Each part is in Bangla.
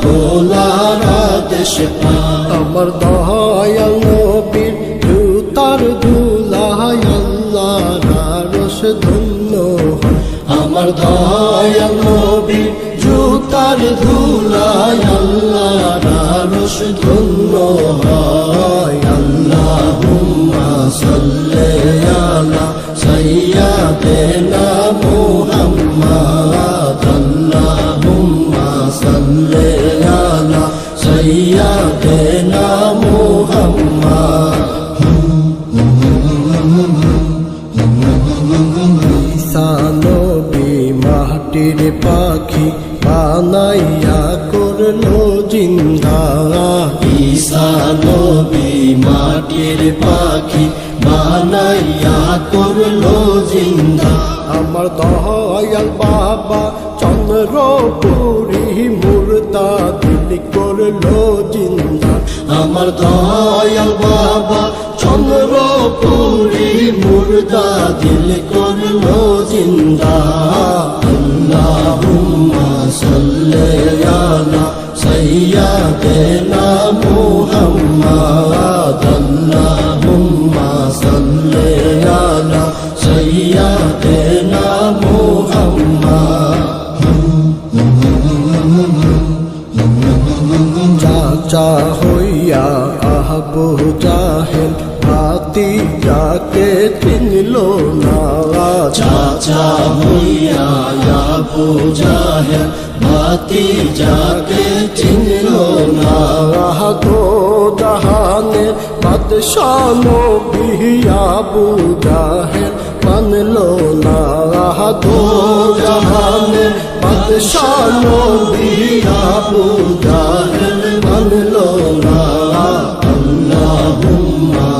খোলার আদেশ পাই আমার দয়াল নবীর জুতার দুলায় আল্লাহ রস ধন্য। আমার দয়াল নবীর জুতার ধুলায় আল্লাহ রস ধন্য হয় আমার দয়াল বাবা চন্দ্রপুরী মুর্দা দিল করল জিন্দা। আমার দয়াল বাবা চন্দ্রপুরী মুর্দা দিল করল জিন্দা। আল্লাহুম্মা সাল্লি আলা সাইয়্যিদিনা মুহাম্মাদ আল্লাহুম্মা জাহেল, হাতি যাকে চিনল না। চাচা হইয়া আবু জাহেল যাকে চিনল না। গো জাহানে বাদশাহ নবী আবু জাহেল না। গো জাহানে বাদশাহ নবী আবু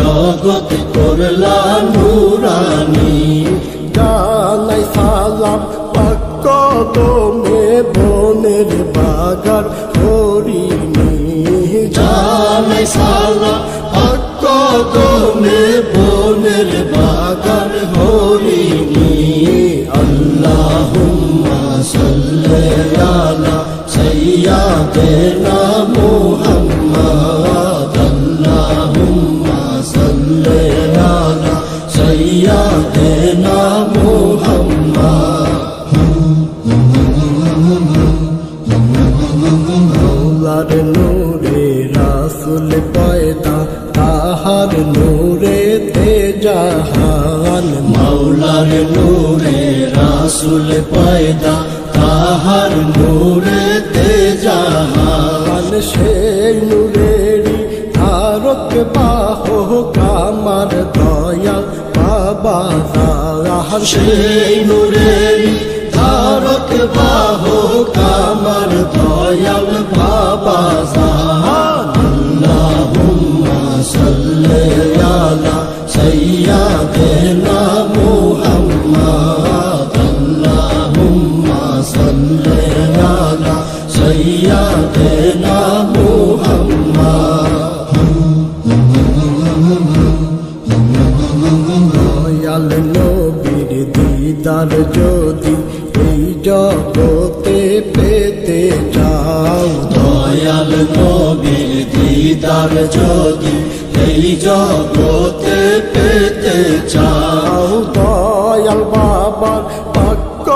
জগত করলা নুরানি। জানাই সালাম পাক্ক দমে বনের বাগার হরিণী জানাই সালাম পাক্ক দমে বনের বাগার ধারক বাহ কামার দয়া, বাবা তাহার সেই নূরেরি ধারক বাহ কামার দয়াল বাবা জাহান আল্লাহুম্মা সাল্লি আলা সাইয়্যিদিনা জগতে পেতে চাও দয়াল নবীর দিদার যদি এই জগতে পেতে চাও দয়াল বাবার পাক্ক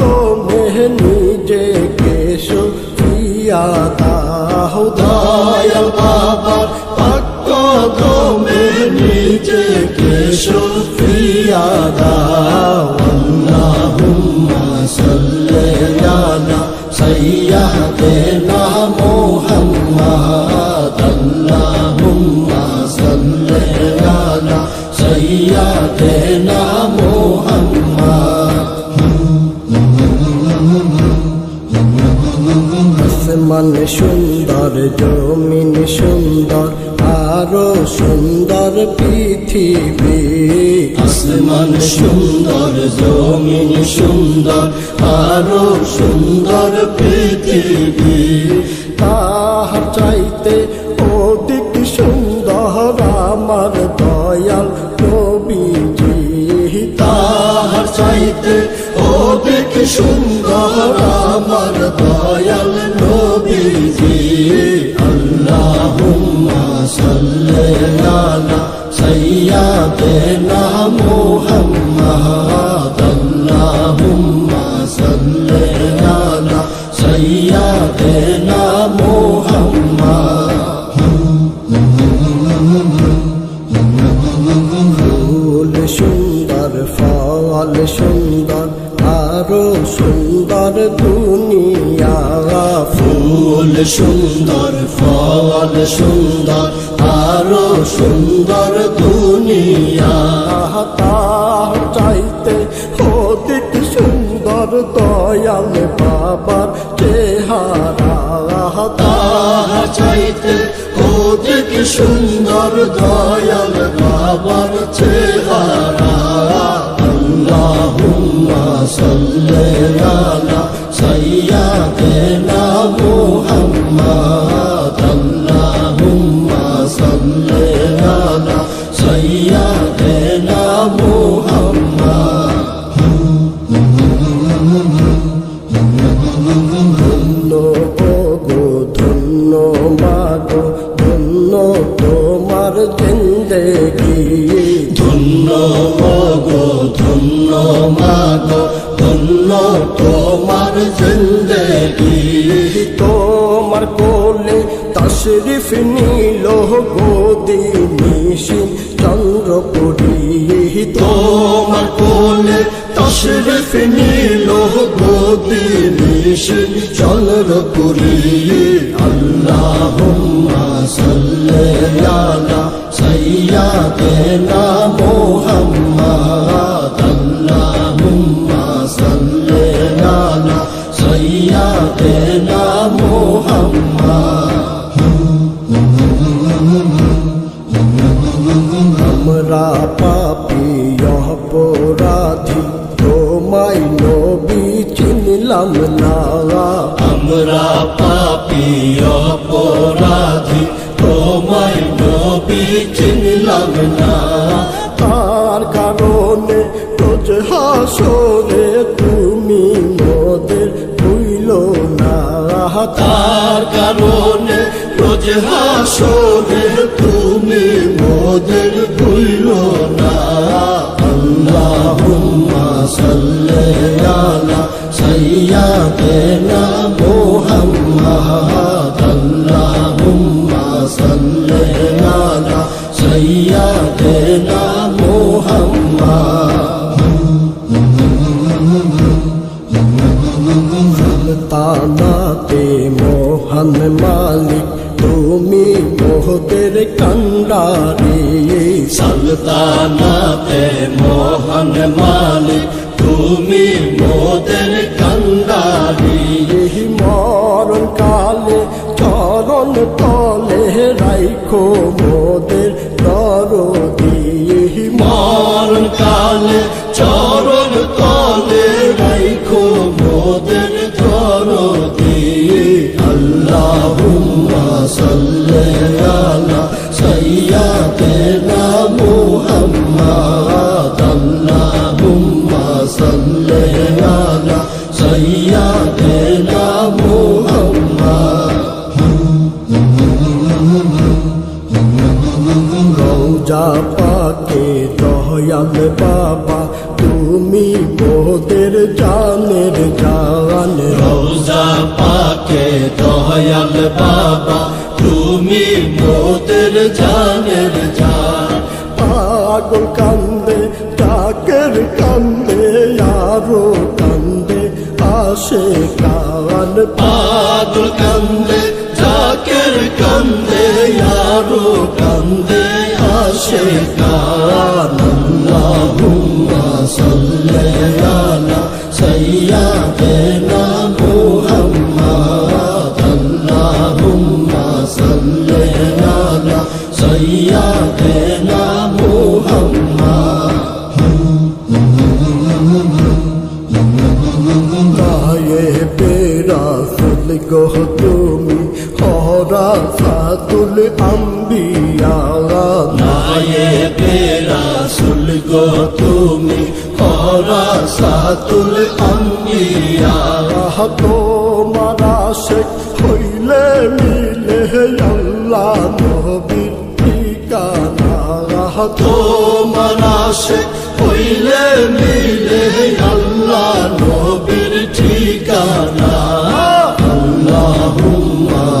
তোমে নিজেকে সুফিয়া দাও দয়াল বাবার পাক্ক দমে নিজেকে সুফিয়া দাও সাইয়্যিদিনা মুহাম্মাদ আসমান সুন্দর জমিন সুন্দর আরও সুন্দর পৃথিবী আসমান সুন্দর জমিন সুন্দর আরও সুন্দর পৃথিবী চাইতে অধিক সুন্দর আমার দয়াল নবীজি আল্লাহুম্মা সাল্লি আলা ফুল সুন্দর, ফল সুন্দর, আরও সুন্দর দুনিয়া। চাইতে অধিক সুন্দর দয়াল বাবার চেহারা। তাহা চাইতে অধিক সুন্দর দয়াল বাবার চেহারা। ধন্য মাগো, ধন্য তোমার জিন্দেগি তোমার কোলে তশরিফ নীল গোদি নিশিন চন্দ্রপুরী। তোমার কোলে তশরিফ নীল গদি নিশিন চন্দ্রপুরী। আল্লাহুম্মা সাল্লি আলা সাইয়্যিদিনা মুহাম্মাদ। চিনলাম না আমরা পাপি অপরাধী, তোমায় নবী চিনলাম না। তার কারণে রোজ হাসরে তুমি মোদের ভুইল না। তার কারণে রোজ হাসরে তুমি মোদের ভুইল না। আল্লাহুম্মা সাল্লি রাইখো তর দিয়ে মরণ কালে তুমি মোদের জানের জান পাগল কান্দে ডাকের কান্দে আরও কান্দে আসে কান পাগল কান্দে জাকের কান্দে আরও কান্দে আসে কান আল্লাহুম্মা সাল্লি আলা গহ তুমি হরা ফাতুল আম্বিয়া নায়ে পেরা সুল গো তুমি হরা সাতুল আম্বিয়া তোমার আশেক হইলে মিলে আল্লাহ নবীর ঠিকানা তোমার আশে হইলে মিলে আল্লাহ নবীর ঠিকানা।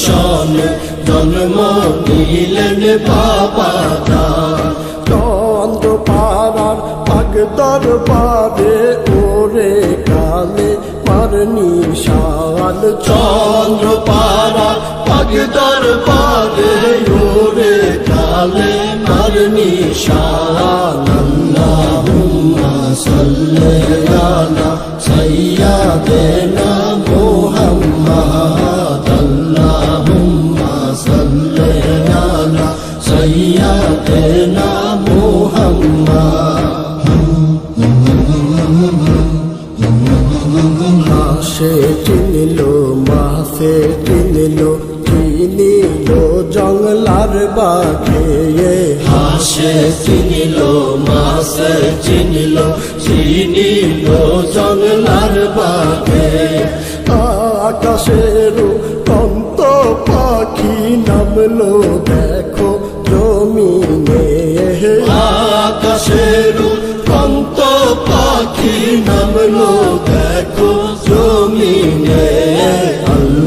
সনে জন্ম নিলেন বাবা চন্দ্র পাড়ার পাগ দরবারে ওরে কালে মার নিশাল। চন্দ্র পারা পাগ দরবারে ওরে কালে মার নিশান আল্লাহুম্মা সাল্লি আলা মাসে চিনিল চিনিল জঙ্গলার বাঘে হাসে চিনিল মাসে চিনিল চিনিল জঙ্গলার বাঘে। আকাশের কন্ত পাখি নামলো, দেখো জমিনে আকাশের কন্ত পাখি নামলো, দেখো জমিনে।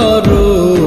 করো